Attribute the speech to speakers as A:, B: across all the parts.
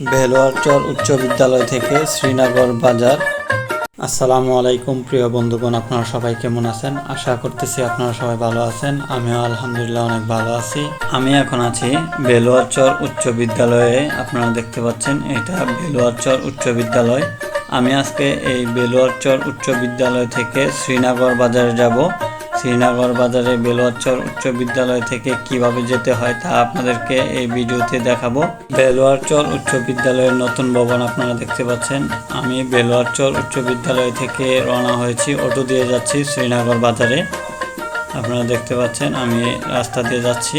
A: ভেলোয়ারচর উচ্চ বিদ্যালয় থেকে শ্রীনগর বাজার। আসসালামু আলাইকুম, প্রিয় বন্ধুগণ, আপনারা সবাই কেমন আছেন? আশা করতেছি আপনারা সবাই ভালো আছেন। আমিও আলহামদুলিল্লাহ অনেক ভালো আছি। আমি এখন আছি বেলোয়ারচর উচ্চ বিদ্যালয়ে। আপনারা দেখতে পাচ্ছেন, এটা বেলোয়ারচর উচ্চ বিদ্যালয়। আমি আজকে এই বেলোয়ারচর উচ্চ বিদ্যালয় থেকে শ্রীনগর বাজারে যাব। শ্রীনগর বাজারে বেলোয়ারচর উচ্চ বিদ্যালয় থেকে কীভাবে যেতে হয় তা আপনাদেরকে এই ভিডিওতে দেখাবো। বেলোয়ারচর উচ্চ বিদ্যালয়ের নতুন ভবন আপনারা দেখতে পাচ্ছেন। আমি বেলোয়ারচর উচ্চ বিদ্যালয় থেকে রওনা হয়েছি, অটো দিয়ে যাচ্ছি শ্রীনগর বাজারে আপনারা দেখতে পাচ্ছেন, আমি রাস্তা দিয়ে যাচ্ছি।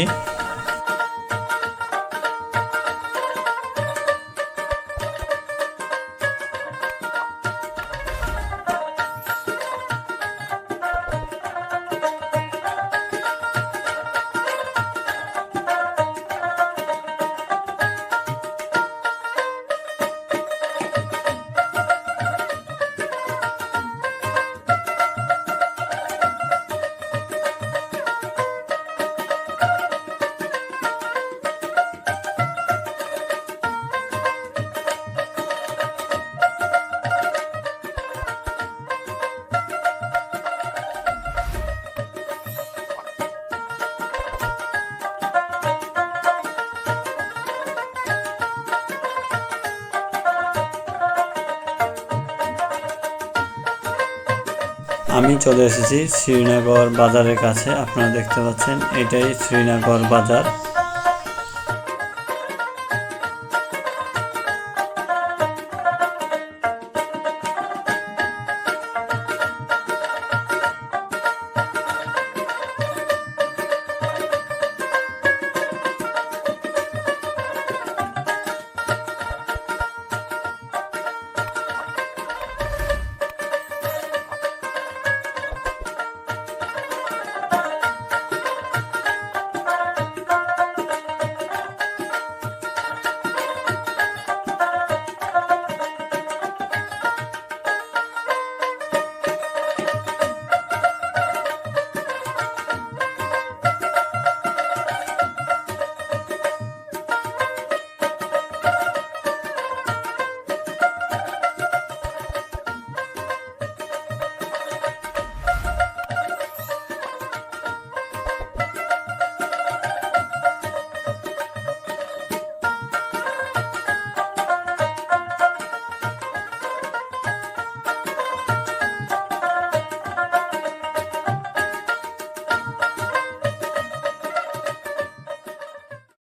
A: আমি চলে এসেছি শ্রীনগর বাজারের কাছে। আপনারা দেখতে পাচ্ছেন এটাই শ্রীনগর বাজার।